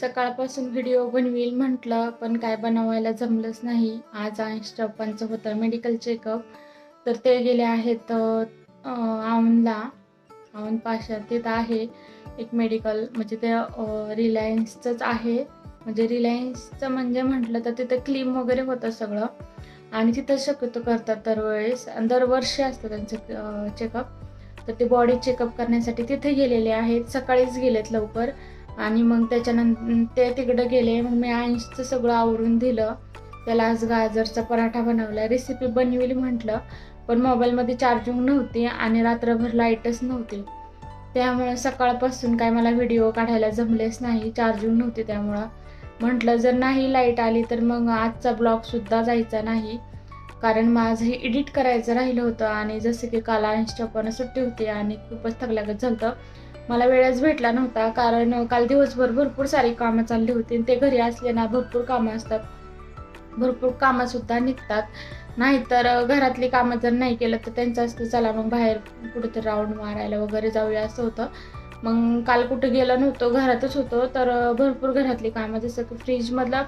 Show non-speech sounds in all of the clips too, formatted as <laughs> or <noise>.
सकाळपासून व्हिडिओ बनवील म्हटलं पण काय बनवायला जमलंच नाही. आज अंश पप्पांचं होतं मेडिकल चेकअप तर ते गेले आहेत औनला औन पाशा तिथं आहे. एक मेडिकल म्हणजे ते रिलायन्सचंच आहे. म्हणजे रिलायन्सचं म्हणजे म्हटलं तर तिथं क्लीम वगैरे होतं सगळं. आणि तिथं शक्यतो करतात दरवेळेस. दरवर्षी असतं त्यांचं चेकअप तर ते बॉडी चेकअप करण्यासाठी तिथे गेलेले आहेत. सकाळीच गेलेत लवकर. आणि मग त्याच्यानंतर ते तिकडं गेले. मग मी अंशचं सगळं आवरून दिलं. त्याला आज गाजरचा पराठा बनवला. रेसिपी बनविली म्हटलं. पण मोबाईलमध्ये चार्जिंग नव्हती आणि रात्रभर लाईटच नव्हती. त्यामुळं सकाळपासून काय मला व्हिडिओ काढायला जमलेच नाही. चार्जिंग नव्हती त्यामुळं. म्हटलं जर नाही लाइट आली तर मग आजचा ब्लॉगसुद्धा जायचा नाही. कारण माझं हे एडिट करायचं राहिलं होतं आणि जसं की काल अंशच्या पण सुट्टी होती आणि खूपच थकल्यागत झालं होतं. मला वेळच भेटला नव्हता कारण काल दिवसभर भरपूर सारी कामं चालली होती ते घरी असले ना भरपूर कामं असतात. भरपूर कामंसुद्धा निघतात. नाहीतर घरातली कामं जर नाही केलं तर त्यांचं असतं चला मग बाहेर कुठेतरी राऊंड मारायला वगैरे जाऊया असं होतं. मग काल कुठं गेलं नव्हतं घरातच होतो तर भरपूर घरातली कामं जसं की फ्रीजमधला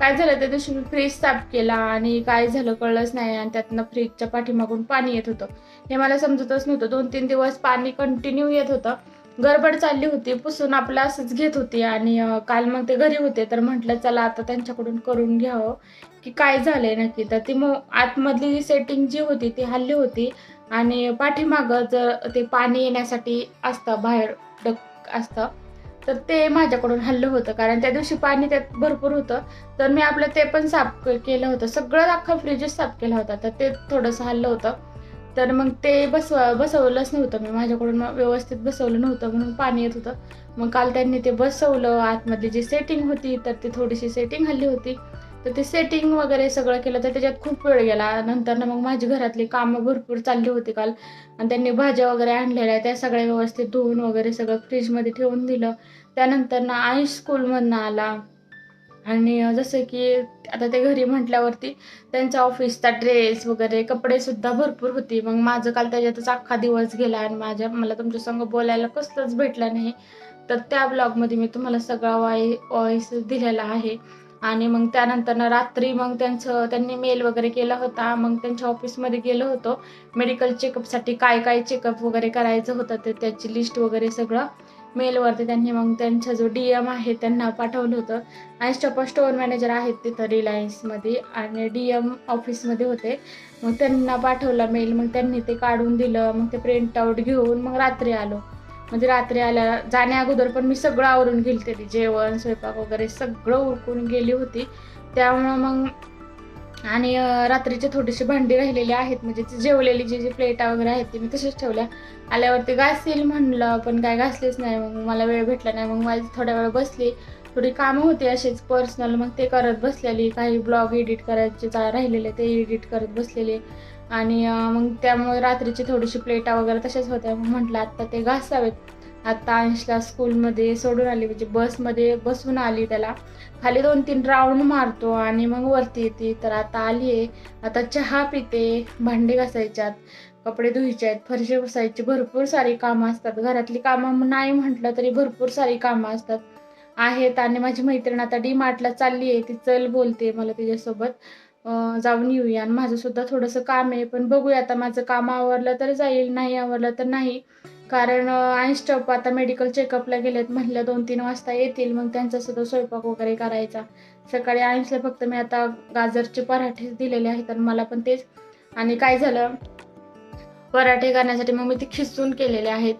काय झालं त्या दिवशी मी फ्रीज साफ केला आणि काय झालं कळलंच नाही आणि त्यातनं फ्रीजच्या पाठीमागून पाणी येत होतं. हे मला समजतच नव्हतं. दोन तीन दिवस पाणी कंटिन्यू येत होतं. गडबड चालली होती पुसून आपलं असंच घेत होती आणि काल मग ते घरी होते. तर म्हटलं चला आता त्यांच्याकडून करून घ्यावं की काय झालंय नक्की. तर ती मग आतमधली सेटिंग जी होती ती हल्ली होती आणि पाठीमागं जर ते पाणी येण्यासाठी असतं बाहेर डक असतं तर ते माझ्याकडून हल्लं होतं. कारण त्या दिवशी पाणी त्यात भरपूर होतं. तर मी आपलं ते पण साफ केलं होतं. सगळं अख्खा फ्रीजच साफ केला होता. तर ते थोडंसं हल्लं होतं. तर मग ते बसव बसवलंच नव्हतं. मी माझ्याकडून व्यवस्थित बसवलं नव्हतं म्हणून पाणी येत होतं. मग काल त्यांनी ते बसवलं आतमधली जी सेटिंग होती तर ती थोडीशी सेटिंग हल्ली होती. तर ते सेटिंग वगैरे सगळं केलं तर त्याच्यात खूप वेळ गेला. नंतर मग माझी घरातली कामं भरपूर चालली होती काल. आणि त्यांनी भाज्या वगैरे आणलेल्या त्या सगळ्या व्यवस्थित धुवून वगैरे सगळं फ्रीजमध्ये ठेवून दिलं. त्यानंतर ना आयुष स्कूलमधनं आला. आणि जसं की आता ते घरी म्हटल्यावरती त्यांच्या ऑफिसचा ड्रेस वगैरे कपडेसुद्धा भरपूर होती. मग माझं काल त्याच्यातच अख्खा दिवस गेला आणि माझ्या मला तुमच्या संग बोलायला कसलंच भेटलं नाही. तर त्या ब्लॉगमध्ये मी तुम्हाला सगळा वाय वॉईस दिलेला आहे. आणि मग त्यानंतर ना रात्री मग त्यांचं त्यांनी मेल वगैरे केला होता. मग त्यांच्या ऑफिसमध्ये गेलो होतो. मेडिकल चेकअपसाठी काय काय चेकअप वगैरे करायचं होतं ते त्याची लिस्ट वगैरे सगळं. मेलवरती त्यांनी मग त्यांचा जो डी एम आहे त्यांना पाठवलं होतं. आणि स्टॉपर स्टोअर मॅनेजर आहेत तिथं रिलायन्समध्ये आणि डी एम ऑफिसमध्ये होते. मग त्यांना पाठवला मेल मग त्यांनी ते काढून दिलं मग ते प्रिंट आऊट घेऊन मग रात्री आलो. म्हणजे रात्री आल्या जाण्या अगोदर पण मी सगळं आवरून गेली ते जेवण स्वयंपाक वगैरे सगळं उरकून गेली होती. त्यामुळं मग आणि रात्रीचे थोडीशी भांडी राहिलेली आहेत. म्हणजे ती जेवलेली जी जी प्लेटा वगैरे आहेत ती मी तशीच ठेवल्या. आल्यावरती घासेल म्हणलं पण काय घासलेच नाही. मग मला वेळ भेटला नाही. मग माझी थोड्या वेळ बसली. थोडी कामं होती अशीच पर्सनल मग ते करत बसलेली. काही ब्लॉग एडिट करायचे राहिलेले ते एडिट करत बसलेले. आणि मग त्यामुळे रात्रीची थोडीशी प्लेटा वगैरे तशाच होत्या. मग म्हटलं आत्ता ते घासावेत. आत्ता अंशला स्कूलमध्ये सोडून आली म्हणजे बसमध्ये बसून आली त्याला. खाली दोन तीन राऊंड मारतो आणि मग वरती येते. तर आता आली आहे. आता चहा पिते भांडे घासायच्यात कपडे धुवायचे आहेत फरशी बसायचे भरपूर सारी कामं असतात. घरातली कामं नाही म्हटलं तरी भरपूर सारी कामं असतात. आहेत आणि माझी मैत्रीण आता डी मार्टला चालली आहे. ती चल बोलते मला तिच्यासोबत. जाऊन येऊया. आणि माझं सुद्धा थोडंसं काम आहे. पण बघूया आता माझं काम आवरलं तर जाईल नाही आवरलं तर नाही. कारण आईन्स्टॉप आता मेडिकल चेकअपला गेलेत म्हटलं दोन तीन वाजता येतील मग त्यांचा सुद्धा स्वयंपाक वगैरे करायचा. सकाळी आईन्सला फक्त मी आता गाजरचे पराठे दिलेले आहेत आणि मला पण तेच. आणि काय झालं? पराठे करण्यासाठी मग मी ते खिसून केलेले आहेत.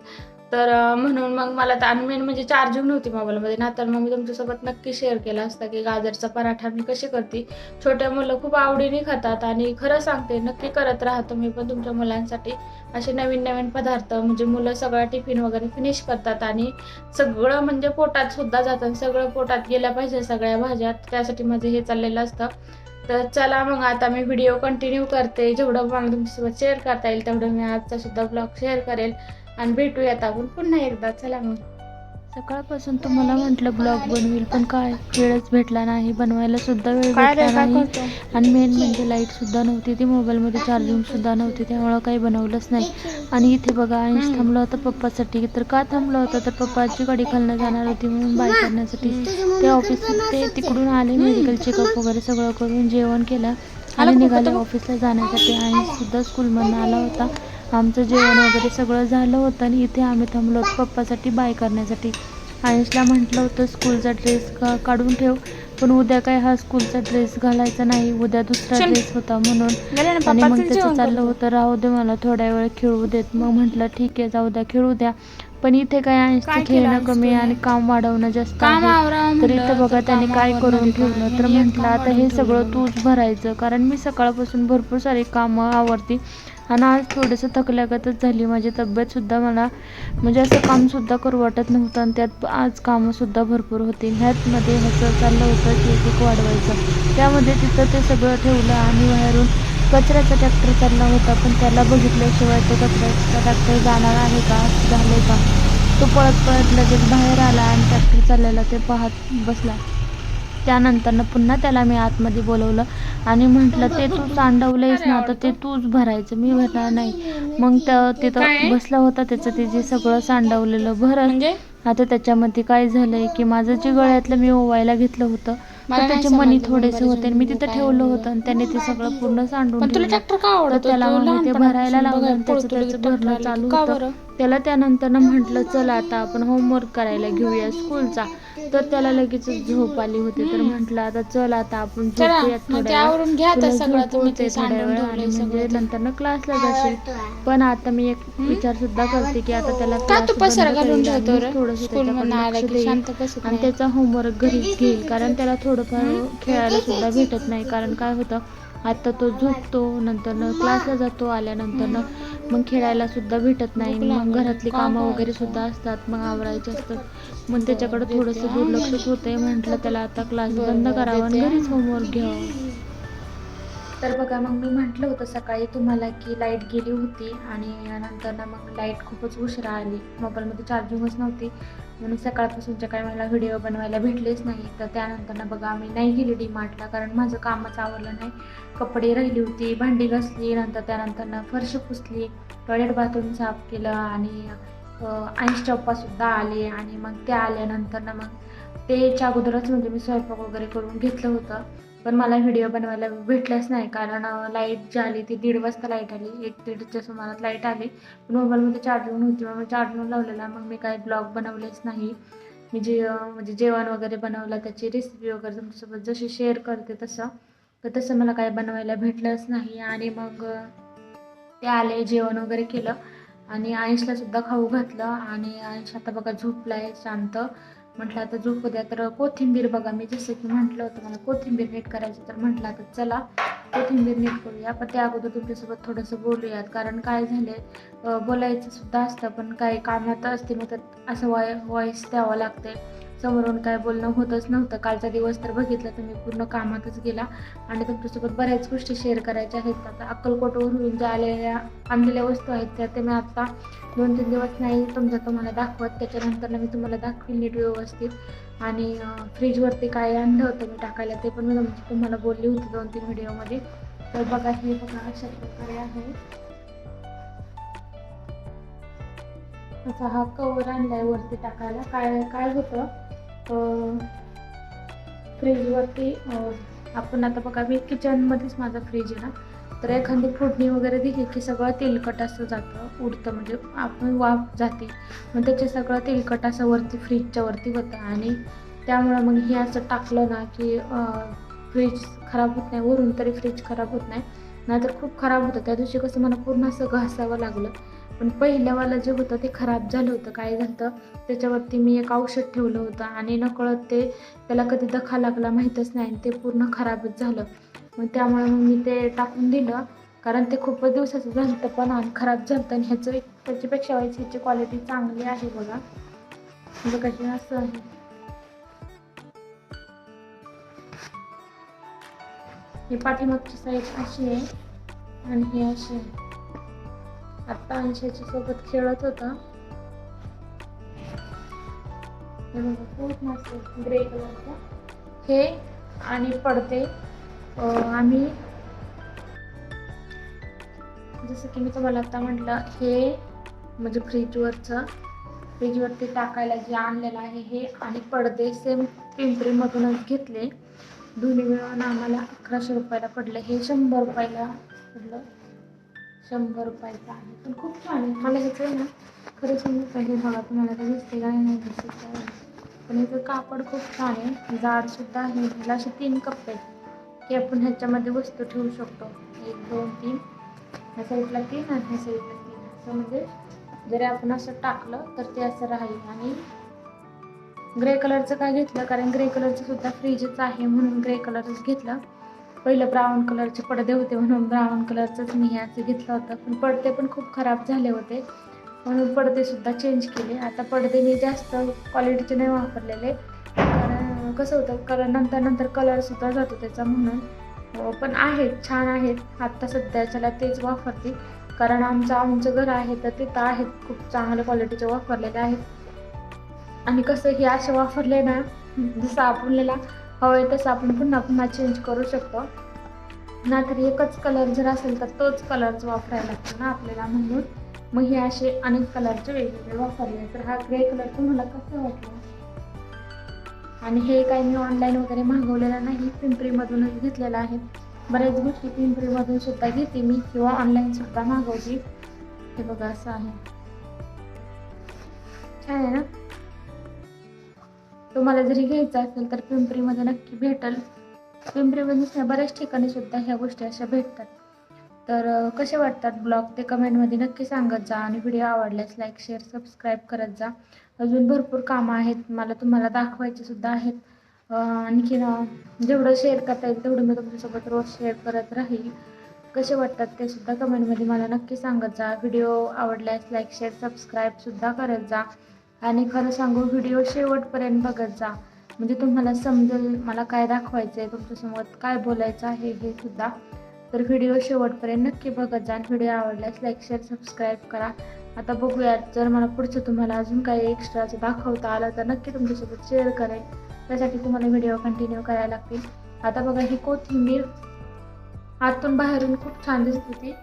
तर म्हणून मग मला तर आणि मेन म्हणजे चार्जिंग नव्हती मोबाईलमध्ये. ना तर मग मी तुमच्यासोबत नक्की शेअर केला असता की गाजरचा पराठा मी कशी करते. छोट्या मुलं खूप आवडीने खातात आणि खरं सांगते नक्की करत राहतो मी पण तुमच्या मुलांसाठी. असे नवीन नवीन पदार्थ म्हणजे मुलं सगळा टिफिन वगैरे फिनिश करतात आणि सगळं म्हणजे पोटात सुद्धा जातं. सगळं पोटात गेल्या पाहिजे सगळ्या भाज्यात त्यासाठी माझं हे चाललेलं असतं. तर चला मग आता मी व्हिडिओ कंटिन्यू करते. जेवढं मला तुमच्यासोबत शेअर करता येईल तेवढं मी आजचा सुद्धा ब्लॉग शेअर करेल. आणि भेटूयात आपण पुन्हा एकदा. चला मग. सकाळपासून तुम्हाला म्हटलं ब्लॉग बनवेल पण काय? वेळच भेटला नाही. बनवायला सुद्धा वेळ भेटला नाही. आणि मेन म्हणजे लाइट सुद्धा नव्हती ती मोबाईलमध्ये चार्जिंग सुद्धा नव्हती त्यामुळं काही बनवलंच नाही. आणि इथे बघा हम्म. थांबला होता पप्पासाठी. तर का थांबला होता? तर पप्पाची गाडी खालनं जाणार होती म्हणून बाय करण्यासाठी ते ऑफिस ते तिकडून आले मेडिकल चेकअप वगैरे सगळं करून जेवण केलं. आणि निघाले? ऑफिसला जाण्यासाठी. आणि सुद्धा स्कूलमधून आला होता. आमचं जेवण वगैरे सगळं झालं होतं आणि इथे आम्ही थांबलो होतो पप्पासाठी बाय करण्यासाठी आयुषला म्हटलं होतं स्कूलचा ड्रेस का काढून ठेव पण उद्या काय हा स्कूलचा ड्रेस घालायचा नाही उद्या दुसरा. ड्रेस होता म्हणून आणि मग त्याचं चाललं. होतं राहू दे मला थोड्या वेळ खेळू देत मग म्हटलं ठीक आहे जाऊ द्या खेळू द्या पण इथे काय केलं खेळणं कमी? आणि काम वाढवणं जास्त आहे. तर इथं बघा त्याने काय करून ठेवलं? तर म्हटलं आता हे सगळं. तूच भरायचं. कारण मी सकाळपासून भरपूर सारी कामं आवरती. आणि आज थोडंसं थकल्यागतच झाली. माझी तब्येतसुद्धा मला म्हणजे असं कामसुद्धा करू वाटत नव्हतं. आणि त्यात आज कामंसुद्धा भरपूर होती. ह्यातमध्ये ह्याचं चाललं होतं केक एक वाढवायचं. त्यामध्ये तिथं ते सगळं ठेवलं आणि बाहेरून कचऱ्याचा ट्रॅक्टर चालला होता पण त्याला बघितल्याशिवाय तो कचऱ्याचा ट्रॅक्टर जाणार आहे का? झालं का? तो पळत पळत लगेच बाहेर आला आणि ट्रॅक्टर चाललेला ते पाहत बसला. त्यानंतरनं पुन्हा त्याला मी आतमध्ये बोलवलं आणि म्हटलं ते तू सांडवलंयस ना तर ते तूच भरायचं. मी भरणार नाही. मग त्या? तिथं बसला होता त्याचं ते जे सगळं सांडवलेलं भरत. म्हणजे? आता त्याच्यामध्ये काय झालंय की माझं जे गळ्यातलं मी ओवायला घेतलं होतं तर त्याचे मनी थोडेसे होते आणि मी तिथं ठेवलं. होतं. आणि त्याने ते सगळं पूर्ण सांडून पण तुला ठेवलं. ट्रॅक्टर का तर आवडतो त्याला तू भरायला लावलं त्याचं त्याचं भरणं चालू होतं. त्याला त्यानंतरनं म्हटलं चला आता आपण होमवर्क करायला घेऊया स्कूलचा तर त्याला लगेच झोप आली होती. तर म्हटलं आता चल आता आपण झोपूयात थोड्या वेळ. आणि म्हणजे सगळं ते. नंतरनं क्लासला जाशील. पण आता मी एक विचार सुद्धा करते की आता त्याला थोडंसं आणि त्याचा होमवर्क घरीच घेईल. कारण त्याला थोडंफार खेळायला सुद्धा भेटत नाही. कारण काय होतं आता तो झोपतो नंतर क्लासला जातो आल्यानंतर मग खेळायला सुद्धा भेटत नाही. मग घरातली कामं वगैरे सुद्धा असतात मग आवरायचे असतात मग त्याच्याकडे थोडंसं दुर्लक्षच होतंय. म्हटलं त्याला आता क्लास बंद करावा आणि घरीच होमवर्क घ्यावं. तर बघा मग मी म्हटलं होतं सकाळी तुम्हाला की लाइट गेली होती आणि नंतर ना मग लाइट खूपच उशिरा आली. मोबाईलमध्ये चार्जिंगच नव्हती. म्हणून सकाळपासूनच्या काही मला व्हिडिओ बनवायला भेटलेच नाही तर त्यानंतरनं बघा आम्ही नाही गेली डी मार्टला कारण माझं कामच आवडलं नाही. कपडे राहिली होती भांडी घासली नंतर त्यानंतर ना फरशी पुसली टॉयलेट बाथरूम साफ केलं आणि ऐंशी चप्पासुद्धा आले आणि मग ते आल्यानंतरनं मग तेच्या अगोदरच म्हणजे मी स्वयंपाक वगैरे करून घेतलं होतं. पण मला व्हिडिओ बनवायला भेटलाच नाही कारण लाइट जी आली ती दीड वाजता लाइट आली. एक दीडच्या सुमारात लाइट आली. पण मोबाईलमध्ये चार्जिंग नव्हती मग चार्जिंग लावलेला. मग मी काही ब्लॉग बनवलेच नाही. मी जे म्हणजे जेवण वगैरे बनवलं त्याची रेसिपी वगैरे तुमच्यासोबत जशी शेअर करते तसं. तर तसं मला काही बनवायला भेटलंच नाही. आणि मग ते आले जेवण वगैरे केलं. आणि आयुषला सुद्धा खाऊ घातलं. आणि आयुष आता बघा झोपलाय शांत. म्हटलं आता झोपू द्या. तर कोथिंबीर बघा मी जसं की म्हटलं होतं मला कोथिंबीर नीट करायची तर म्हटलं आता चला कोथिंबीर नीट करूया. पण त्या अगोदर तुमच्यासोबत थोडंसं बोलूयात. कारण काय झालंय बोलायचं सुद्धा असतं पण काही कामात असते मग तर असं वॉय व्हॉईस द्यावं लागते समोरून काय बोलणं होतच नव्हतं. कालचा दिवस तर बघितला तर मी पूर्ण कामातच गेला आणि तुमच्यासोबत बऱ्याच गोष्टी शेअर करायच्या आहेत. आता अक्कलकोटवरून ज्या आलेल्या आणलेल्या वस्तू आहेत त्या ते मी आता दोन तीन दिवस नाही तुमच्या तुम्हाला दाखवत. त्याच्यानंतर मी तुम्हाला दाखवीन नीट व्यवस्थित. आणि फ्रीजवरती काय आणलं होतं मी टाकायला ते पण मी तुम्हाला बोलली होती दोन तीन व्हिडिओमध्ये. तर बघा हे बघा अशा प्रकारे आहे. असा हा कवर आणलाय वरती टाकायला. काय काय होतं? फ्रीजवरती आपण आता बघा मी किचनमध्येच माझा फ्रीज आहे ना. तर एखादी फोडणी वगैरे दिली की सगळं तेलकट असं जातं उडतं म्हणजे आपण वाफ जाते. मग त्याचे सगळं तेलकट असं वरती फ्रीजच्या वरती होतं. आणि त्यामुळं मग हे असं टाकलं ना की फ्रीज खराब होत नाही. वरून तरी फ्रीज खराब होत नाही. नाहीतर खूप खराब होतं. त्या दिवशी कसं मला पूर्ण असं घासावं लागलं. पण पहिल्यावालं जे होतं ते खराब झालं होतं. काय झालं त्याच्यावरती मी एक औषध ठेवलं होतं आणि नकळत ते त्याला कधी दखा लागला माहीतच नाही आणि ते पूर्ण खराबच झालं. मग त्यामुळे मग मी ते टाकून दिलं. कारण ते खूपच दिवसाचं झालं पण आणि खराब झालं आणि ह्याचं त्याच्यापेक्षा व्हायची ह्याची क्वालिटी चांगली आहे बघा. म्हणजे कशी असं आहे. ही पाठीमागची साईज अशी आहे आणि ही अशी आहे. आत्ता अंशाच्या सोबत खेळत होता. खूप मस्त ग्रे कलरचं हे आणि पडते आम्ही जसं की मी तुम्हाला आता म्हटलं हे म्हणजे फ्रीजवरचं फ्रीजवरती टाकायला जे आणलेलं आहे हे आणि पडदे सेम पिंपरीमधूनच घेतले. दोन्ही मिळून आम्हाला अकराशे रुपयाला पडलं. हे शंभर रुपयाला पडलं. शंभर रुपयाचा आहे. पण खूप छान आहे. मला ह्याचं आहे ना. खरं सांगू का बघा तुम्हाला तर दिसते का नाही दिसते पण इथं कापड खूप छान आहे. जाडसुद्धा आहे. ह्याला असे तीन कप्पे आहेत. की आपण ह्याच्यामध्ये वस्तू ठेवू शकतो. एक दोन तीन. ह्या साईडला तीन आणि ह्या साईडला तीन. असं म्हणजे जरी आपण असं टाकलं तर ते असं राहील. आणि ग्रे कलरचं काय घेतलं? कारण ग्रे कलरचं सुद्धा फ्रीजच आहे म्हणून ग्रे कलरच घेतलं. पहिलं ब्राऊन कलरचे पडदे होते म्हणून ब्राऊन कलरचंच मी हे घेतलं होतं. पण पडदे पण खूप खराब झाले होते. म्हणून पडदेसुद्धा चेंज केले. आता पडदे मी जास्त क्वालिटीचे नाही वापरलेले. कारण कसं होतं कारण नंतर नंतर कलरसुद्धा जातो त्याचा म्हणून. हो, पण आहेत छान आहेत. आत्ता सध्याच्याला तेच वापरते. कारण आमचं आमचं घर आहे तर तिथं आहेत. खूप चांगल्या क्वालिटीचे वापरलेले आहेत. आणि कसं हे असे वापरले ना जसं आपल्याला हवं तसं आपण पुन्हा पुन्हा चेंज करू शकतो. नाहीतर एकच कलर जर असेल तर तोच कलरच वापरायला लागतो ना आपल्याला म्हणून. मग हे असे अनेक कलरचे वेगवेगळे वापरले तर हा ग्रे कलर तुम्हाला कसं वाटला? आणि हे काही मी ऑनलाईन वगैरे मागवलेला नाही पिंपरीमधूनच घेतलेला आहे. बऱ्याच गोष्टी पिंपरीमधून सुद्धा घेते मी किंवा ऑनलाईन सुद्धा मागवते. हे बघा असं आहे. छान आहे ना? तुम्हाला जरी घ्यायचं असेल तर पिंपरीमध्ये नक्की भेटेल. पिंपरीमध्ये बऱ्याच ठिकाणी सुद्धा ह्या गोष्टी अशा भेटतात. तर कसे वाटतात ब्लॉग ते कमेंटमध्ये नक्की सांगत जा आणि व्हिडिओ आवडल्यास लाईक शेअर सबस्क्राईब करत जा. अजून भरपूर कामं आहेत मला तुम्हाला दाखवायचे सुद्धा आहेत. आणखीन जेवढं शेअर करता येईल तेवढं मी तुमच्यासोबत रोज शेअर करत राहील. कसे वाटतात ते सुद्धा कमेंटमध्ये मला नक्की सांगत जा. व्हिडिओ आवडल्यास लाईक शेअर सबस्क्राईबसुद्धा करत जा. आणि खरं सांगू व्हिडिओ शेवटपर्यंत बघत जा. म्हणजे तुम्हाला समजेल मला काय दाखवायचं आहे तुमच्यासमोर काय बोलायचं आहे हे सुद्धा. तर व्हिडिओ शेवटपर्यंत नक्की बघत जा आणि व्हिडिओ आवडल्यास लाईक शेअर सबस्क्राईब करा. आता बघूयात जर मला पुढचं तुम्हाला अजून काही एक्स्ट्राचं दाखवता आलं तर नक्की तुमच्यासोबत शेअर करेल त्यासाठी तुम्हाला व्हिडिओ कंटिन्यू करायला लागतील. आता बघा ही कोथिंबीर आतून बाहेरून खूप छान दिसत होती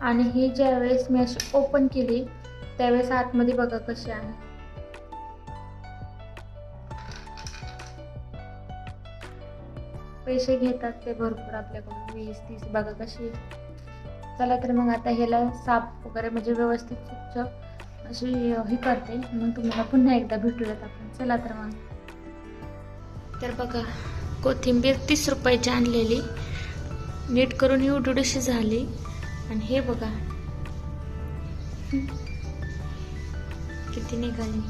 आणि ही ज्यावेळेस मी अशी ओपन केली त्यावेळेस आतमध्ये बघा कशी आहे. पैसे घेतात ते भरपूर आपल्याकडून वीस तीस बघा कशी. चला तर मग आता ह्याला साफ वगैरे म्हणजे व्यवस्थित स्वच्छ अशी ही करते. मग तुम्हाला पुन्हा एकदा भेटूयात आपण. चला तर मग. तर बघा कोथिंबीर तीस रुपयाची आणलेली. नीट करून ही उडुडीशी झाली. आणि हे बघा. किती निघाली.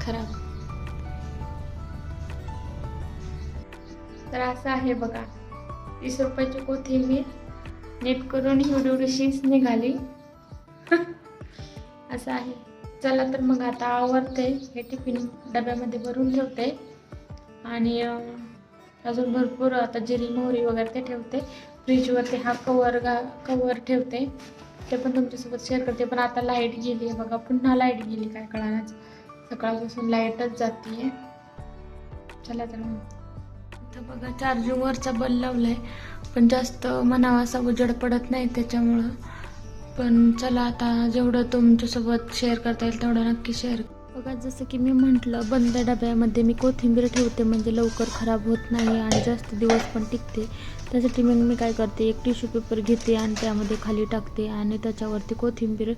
खराब. तर असं आहे बघा. तीस रुपयाची कोथिंबीर नीट करून ही उडीशीच निघाली. <laughs> असं आहे. चला तर मग आता आवरते. हे टिफिन डब्यामध्ये भरून ठेवते. आणि अजून भरपूर आता जिरी मोहरी वगैरे ते ठेवते. फ्रीजवरती हा कवर गा कवर ठेवते. ते पण तुमच्यासोबत शेअर करते. पण आता लाइट गेली आहे बघा. पुन्हा लाइट गेली. काय कळानच सकाळपासून लाईटच जाते आहे चला तर मग. इथं बघा चार्जिंगवरचा बल्ब लावलाय. पण जास्त मनावा असा उजड पडत नाही त्याच्यामुळं. पण चला आता जेवढं तुमच्यासोबत शेअर करता येईल तेवढं नक्की शेअर बघा जसं की मी म्हटलं बंद डब्यामध्ये मी कोथिंबीर ठेवते म्हणजे लवकर खराब होत नाही आणि जास्त दिवस पण टिकते. त्यासाठी मग मी काय करते एक टिश्यू पेपर घेते आणि त्यामध्ये खाली टाकते आणि त्याच्यावरती कोथिंबीर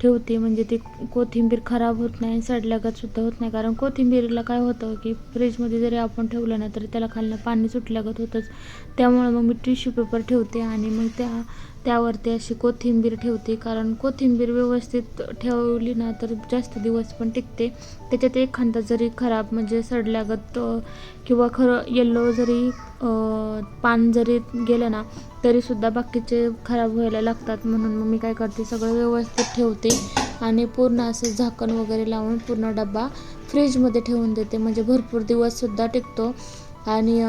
ठेवते. म्हणजे ती कोथिंबीर खराब होत नाही सडल्यागत सुद्धा होत नाही. कारण कोथिंबीरला काय होतं की फ्रीजमध्ये जरी आपण ठेवलं ना तरी त्याला खालनं पाणी सुटल्यागत होतंच. त्यामुळे मग मी टिश्यू पेपर ठेवते आणि मग त्या त्यावरती अशी कोथिंबीर ठेवते कारण कोथिंबीर व्यवस्थित ठेवली ना तर जास्त दिवस पण टिकते. त्याच्यात एखादा जरी खराब म्हणजे सडल्यागत किंवा खरं येल्लो जरी पान जरी गेलं ना तरीसुद्धा बाकीचे खराब व्हायला लागतात. म्हणून मग मी काय करते सगळं व्यवस्थित ठेवते आणि पूर्ण असं झाकण वगैरे लावून पूर्ण डबा फ्रीजमध्ये ठेवून देते. म्हणजे भरपूर दिवससुद्धा टिकतो. आणि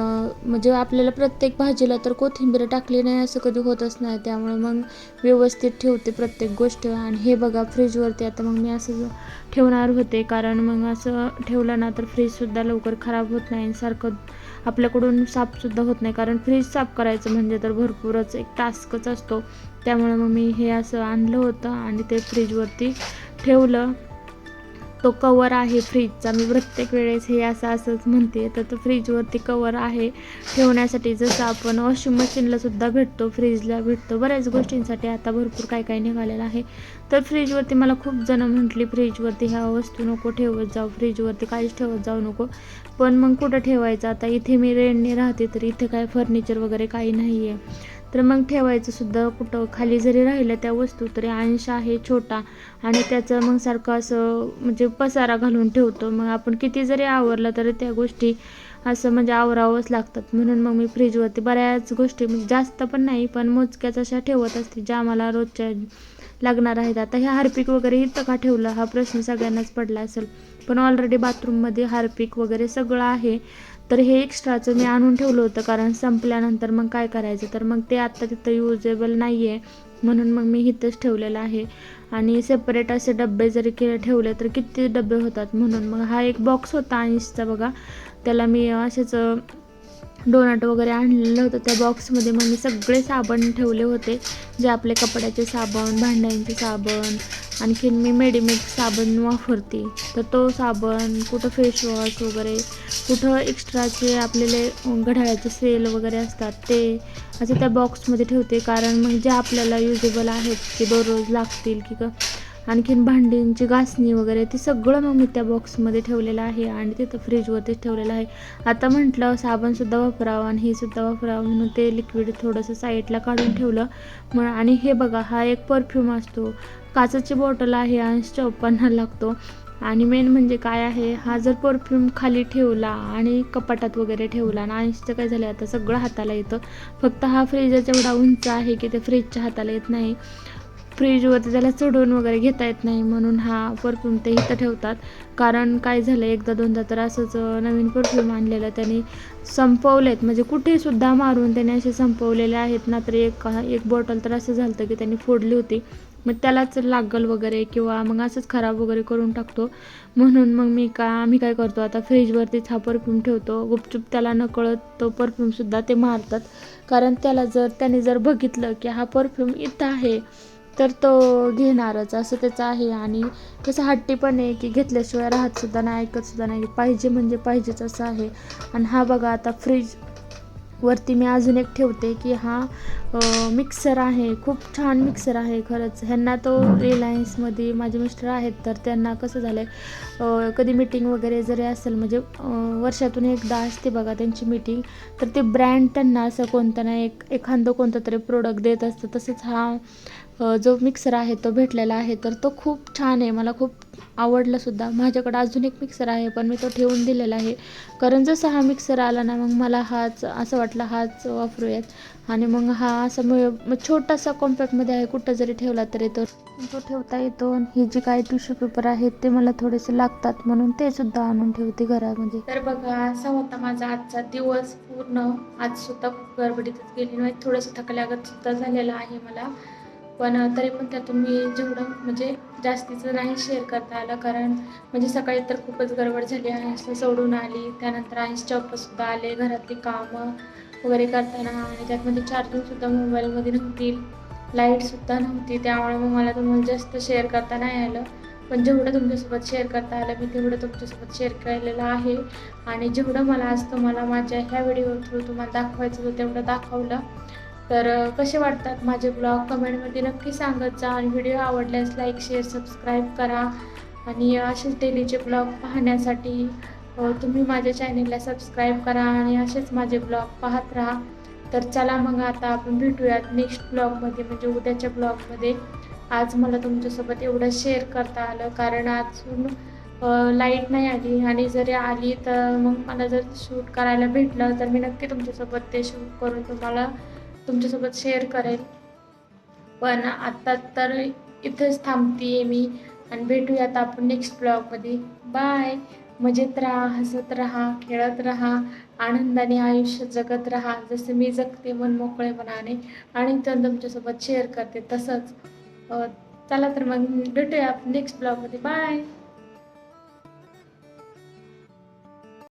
म्हणजे आपल्याला प्रत्येक भाजीला तर कोथिंबीर टाकली नाही असं कधी होतच नाही. त्यामुळे मग व्यवस्थित ठेवते प्रत्येक गोष्ट. आणि हे बघा फ्रीजवरती आता मग मी असं ठेवणार होते. कारण मग असं ठेवलं ना तर फ्रीजसुद्धा लवकर खराब होत नाही आणि सारखं आपल्याकडून साफसुद्धा होत नाही. कारण फ्रीज साफ करायचं म्हणजे तर भरपूरच एक टास्कच असतो. त्यामुळे मग मी हे असं आणलं होतं आणि ते फ्रीजवरती ठेवलं. तो कवर आहे फ्रीजचा मी प्रत्येक वेळेस हे असं असंच म्हणते. तर तो फ्रीजवरती कवर आहे ठेवण्यासाठी. जसं आपण वॉशिंग मशीनला सुद्धा भेटतो फ्रीजला भेटतो. बऱ्याच गोष्टींसाठी आता भरपूर काय काय निघालेलं आहे. तर फ्रीजवरती मला खूप जण म्हटली फ्रीजवरती ह्या वस्तू नको ठेवत जाऊ. फ्रीजवरती काहीच ठेवत जाऊ नको. पण मग कुठं ठेवायचं? आता इथे मी रेंटने राहते तर इथे काय फर्निचर वगैरे काही नाही आहे तर मग ठेवायचं सुद्धा कुठं खाली जरी राहिलं त्या वस्तू तरी अंश आहे छोटा. आणि त्याचं मग सारखं असं म्हणजे पसारा घालून ठेवतो. मग आपण किती जरी आवरलं तरी त्या गोष्टी असं म्हणजे आवरावंच लागतात. म्हणून मग मी फ्रीजवरती बऱ्याच गोष्टी म्हणजे जास्त पण नाही पण मोजक्याच अशा ठेवत असते ज्या मला रोजच्या लागणार आहेत. आता ह्या हार्पिक वगैरे इथं का ठेवलं? हा प्रश्न सगळ्यांनाच पडला असेल. पण ऑलरेडी बाथरूममध्ये हार्पिक वगैरे सगळं आहे. तर हे एक्स्ट्राचं मी आणून ठेवलं होतं कारण संपल्यानंतर मग काय करायचं? तर मग ते आत्ता तिथं युजेबल नाही आहे म्हणून मग मी इथंच ठेवलेलं आहे. आणि सेपरेट असे डबे जरी के ठेवले तर किती डबे होतात म्हणून. मग हा एक बॉक्स होता आणीसचा बघा. त्याला मी असेच डोनट वगैरे आणलेलं होतं. त्या बॉक्समध्ये मग मी सगळे साबण ठेवले होते. जे आपले कपड्याचे साबण भांड्यांचे साबण आणखीन मी मेडीमेड साबण वापरते. तर तो साबण कुठं फेशवॉश वगैरे कुठं एक्स्ट्राचे आपलेले घड्याळाचे सेल वगैरे असतात ते असं त्या बॉक्समध्ये ठेवते. कारण मग जे आपल्याला युजेबल आहेत की दररोज लागतील की क आणखीन भांडींची घासणी वगैरे ते सगळं मग मी त्या बॉक्समध्ये ठेवलेलं आहे आणि तिथं फ्रीजवरतीच ठेवलेलं आहे. आता म्हटलं साबणसुद्धा वापरावं आणि हे सुद्धा वापरावं म्हणून ते लिक्विड थोडंसं साईडला काढून ठेवलं. मग आणि हे बघा हा एक परफ्यूम असतो. काचाची बॉटल आहे आणि स्टोपांना लागतो. आणि मेन म्हणजे काय आहे हा जर परफ्यूम खाली ठेवला आणि कपाटात वगैरे ठेवला आणि आईशचं काय झालं आता सगळं हाताला येतं. फक्त हा फ्रीजच एवढा उंच आहे की ते फ्रीजच्या हाताला येत नाही. फ्रीजवरती त्याला चढवून वगैरे घेता येत नाही म्हणून हा परफ्यूम ते इथं ठेवतात. कारण काय झालं एकदा दोनदा तर असंच नवीन परफ्यूम आणलेलं त्यांनी संपवलेत. म्हणजे कुठेसुद्धा मारून त्याने असे संपवलेले आहेत ना तर एक एक बॉटल तर असं झालं होतं की त्यांनी फोडली होती. मग त्यालाच लागल वगैरे किंवा मग असंच खराब वगैरे करून टाकतो. म्हणून मग मी का आम्ही काय करतो आता फ्रीजवरतीच हा परफ्यूम ठेवतो. गुपचूप त्याला नकळत तो परफ्यूमसुद्धा ते मारतात. कारण त्याला जर त्याने जर बघितलं की हा परफ्यूम इथं आहे तर तो घेणारच असं त्याचं आहे. आणि कसं हट्टी पण आहे की घेतल्याशिवाय राहत सुद्धा नाही ऐकत सुद्धा नाही. पाहिजे म्हणजे पाहिजेच असं आहे. आणि हा बघा आता फ्रीज वरती मी अजून एक ठेवते की हा मिक्सर आहे. खूप छान मिक्सर आहे खरंच. ह्यांना तो रिलायन्समध्ये माझे मिस्टर आहेत तर त्यांना कसं झालं आहे कधी मीटिंग वगैरे जरी असेल म्हणजे वर्षातून एकदा असते बघा त्यांची मीटिंग तर ते ब्रँड त्यांना असं कोणतं ना एक एखादं कोणतं तरी प्रोडक्ट देत असतं. तसंच हा जो मिक्सर आहे तो भेटलेला आहे तर तो खूप छान आहे. मला खूप आवडलासुद्धा माझ्याकडं अजून एक मिक्सर आहे पण मी तो ठेवून दिलेला आहे. कारण जसं हा मिक्सर आला ना मग मला हाच असं वाटलं हाच वापरूयात. आणि मग हा असा मिळ मग छोटासा कॉम्पॅक्टमध्ये आहे कुठं जरी ठेवला तरी तो तो ठेवता येतो. आणि हे जे काही टिश्यू पेपर आहेत ते मला थोडेसे लागतात म्हणून ते सुद्धा आणून ठेवते घरामध्ये. तर बघा असा होता माझा आजचा दिवस. पूर्ण आज सुद्धा खूप गडबडीतच गेली नाही थोडंसं थकल्यागत सुद्धा झालेलं आहे मला. पण तरी पण त्यातून मी जेवढं म्हणजे जास्तीचं नाही शेअर करता आलं. कारण म्हणजे सकाळी तर खूपच गडबड झाली आहे. सोडून आली. त्यानंतर आईसच्या सुद्धा आले. घरातली कामं वगैरे करताना. आणि त्यातमध्ये चार्जिंगसुद्धा मोबाईलमध्ये नव्हती. लाईटसुद्धा नव्हती. त्यामुळे मग मला तुम्हाला जास्त शेअर करता नाही आलं. पण जेवढं तुमच्यासोबत शेअर करता आलं मी तेवढं तुमच्यासोबत शेअर केलेलं आहे. आणि जेवढं मला आज तुम्हाला माझ्या ह्या व्हिडिओ थ्रू तुम्हाला दाखवायचं होतं तेवढं दाखवलं. तर कसे वाटतात माझे ब्लॉग? कमेंटमध्ये नक्की सांगत जा आणि व्हिडिओ आवडल्यास लाईक शेअर सबस्क्राईब करा. आणि असेच डेलीचे ब्लॉग पाहण्यासाठी तुम्ही माझ्या चॅनेलला सबस्क्राईब करा आणि असेच माझे ब्लॉग पाहत राहा. तर चला मग आता आपण भेटूयात नेक्स्ट ब्लॉगमध्ये म्हणजे उद्याच्या ब्लॉगमध्ये. आज मला तुमच्यासोबत एवढं शेअर करता आलं कारण अजून लाइट नाही आली आणि जरी आली तर मग मला जर शूट करायला भेटलं तर मी नक्की तुमच्यासोबत ते शूट करून तुम्हाला तुमच्यासोबत शेअर करेल. पण आत्ता तर इथेच थांबते मी आणि भेटूयात आपण नेक्स्ट ब्लॉगमध्ये बाय मजेत राहा हसत राहा खेळत राहा आनंदाने आयुष्य जगत राहा. जसं मी जगते मन मोकळेपणाने आणि तर तुमच्यासोबत शेअर करते तसंच. चला तर मग भेटूया नेक्स्ट ब्लॉगमध्ये बाय